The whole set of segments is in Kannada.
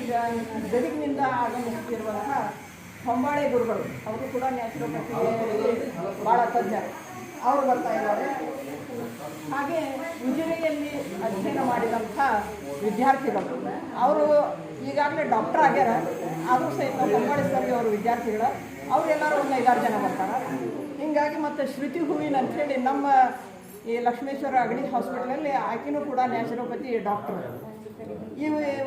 ಈಗ ಗದಗಿನಿಂದ ಆಗಮಿಸುತ್ತಿರುವಂತಹ ಹೊಂಬಾಳೆ ಗುರುಗಳು, ಅವರು ಕೂಡ ನ್ಯಾಚುರೋಪತಿಯಲ್ಲಿ ಭಾಳ ತಜ್ಞರು. ಅವರು ಬರ್ತಾ ಇದ್ದಾರೆ. ಹಾಗೆ ಉಜಿರೆಯಲ್ಲಿ ಅಧ್ಯಯನ ಮಾಡಿದಂಥ ವಿದ್ಯಾರ್ಥಿಗಳು. ಅವರು ಈಗಾಗಲೇ ಡಾಕ್ಟರ್ ಆಗ್ಯಾರ. ಆದರೂ ಸಹಿತ ಹೊಂಬಾಳೆ ಸರಿ ಅವರು ವಿದ್ಯಾರ್ಥಿಗಳು. ಅವರೆಲ್ಲರೂ ಒಂದು ಐದಾರು ಜನ ಬರ್ತಾರೆ. ಹೀಗಾಗಿ ಮತ್ತು ಶ್ರುತಿ ಹೂವಿನ ಅಂಥೇಳಿ ನಮ್ಮ ಈ ಲಕ್ಷ್ಮೇಶ್ವರ ಅಗಡಿ ಹಾಸ್ಪಿಟ್ಲಲ್ಲಿ ಆಕೆಯೂ ಕೂಡ ನ್ಯಾಚುರೋಪತಿ ಡಾಕ್ಟರ್. ಈ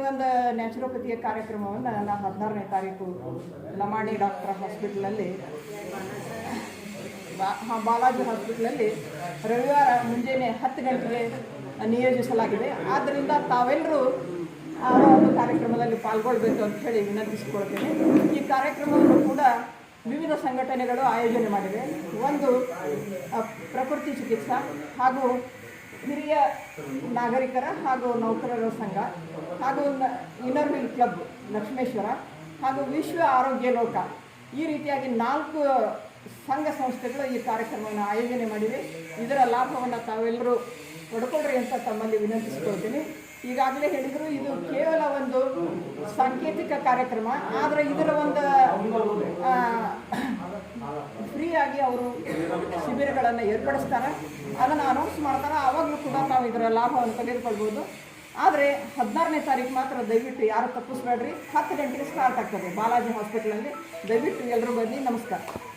ಒಂದು ನ್ಯಾಚುರೋಪತಿಯ ಕಾರ್ಯಕ್ರಮವನ್ನು ನಾನು ಹದಿನಾರನೇ ತಾರೀಕು ಲಮಾಣಿ ಡಾಕ್ಟರ್ ಹಾಸ್ಪಿಟ್ಲಲ್ಲಿ, ಬಾ ಬಾಲಾಜಿ ಹಾಸ್ಪಿಟ್ಲಲ್ಲಿ ರವಿವಾರ ಮುಂಜಾನೆ ಹತ್ತು ಗಂಟೆಗೆ ನಿಯೋಜಿಸಲಾಗಿದೆ. ಆದ್ದರಿಂದ ತಾವೆಲ್ಲರೂ ಆ ಒಂದು ಕಾರ್ಯಕ್ರಮದಲ್ಲಿ ಪಾಲ್ಗೊಳ್ಬೇಕು ಅಂತ ಹೇಳಿ ವಿನಂತಿಸಿಕೊಳ್ತೇನೆ. ಈ ಕಾರ್ಯಕ್ರಮವನ್ನು ಕೂಡ ವಿವಿಧ ಸಂಘಟನೆಗಳು ಆಯೋಜನೆ ಮಾಡಿವೆ. ಒಂದು ಪ್ರಕೃತಿ ಚಿಕಿತ್ಸಾ ಹಾಗೂ ಹಿರಿಯ ನಾಗರಿಕರ ಹಾಗೂ ನೌಕರರ ಸಂಘ ಹಾಗೂ ಇನ್ನರ್ ವಿಲ್ ಕ್ಲಬ್ ಲಕ್ಷ್ಮೇಶ್ವರ ಹಾಗೂ ವಿಶ್ವ ಆರೋಗ್ಯ ಲೋಕ ಈ ರೀತಿಯಾಗಿ ನಾಲ್ಕು ಸಂಘ ಸಂಸ್ಥೆಗಳು ಈ ಕಾರ್ಯಕ್ರಮವನ್ನು ಆಯೋಜನೆ ಮಾಡಿವೆ. ಇದರ ಲಾಭವನ್ನು ತಾವೆಲ್ಲರೂ ಪಡ್ಕೊಳ್ರಿ ಅಂತ ತಮ್ಮಲ್ಲಿ ವಿನಂತಿಸ್ಕೊಳ್ತೀನಿ. ಈಗಾಗಲೇ ಹೇಳಿದರು, ಇದು ಕೇವಲ ಒಂದು ಸಾಂಕೇತಿಕ ಕಾರ್ಯಕ್ರಮ, ಆದರೆ ಇದರ ಒಂದು ಫ್ರೀಯಾಗಿ ಅವರು ಶಿಬಿರಗಳನ್ನು ಏರ್ಪಡಿಸ್ತಾರೆ. ಅದನ್ನು ಅನೌನ್ಸ್ ಮಾಡ್ತಾರೆ. ಆವಾಗಲೂ ಕೂಡ ತಾವು ಇದರ ಲಾಭವನ್ನು ತೆಗೆದುಕೊಳ್ಬೋದು. ಆದರೆ ಹದಿನಾರನೇ ತಾರೀಕು ಮಾತ್ರ ದಯವಿಟ್ಟು ಯಾರು ತಪ್ಪಿಸ್ಬೇಡ್ರಿ. ಹತ್ತು ಗಂಟೆಗೆ ಸ್ಟಾರ್ಟ್ ಆಗ್ತದೆ ಬಾಲಾಜಿ ಹಾಸ್ಪಿಟ್ಲಲ್ಲಿ ದಯವಿಟ್ಟು ಎಲ್ಲರೂ ಬನ್ನಿ. ನಮಸ್ಕಾರ.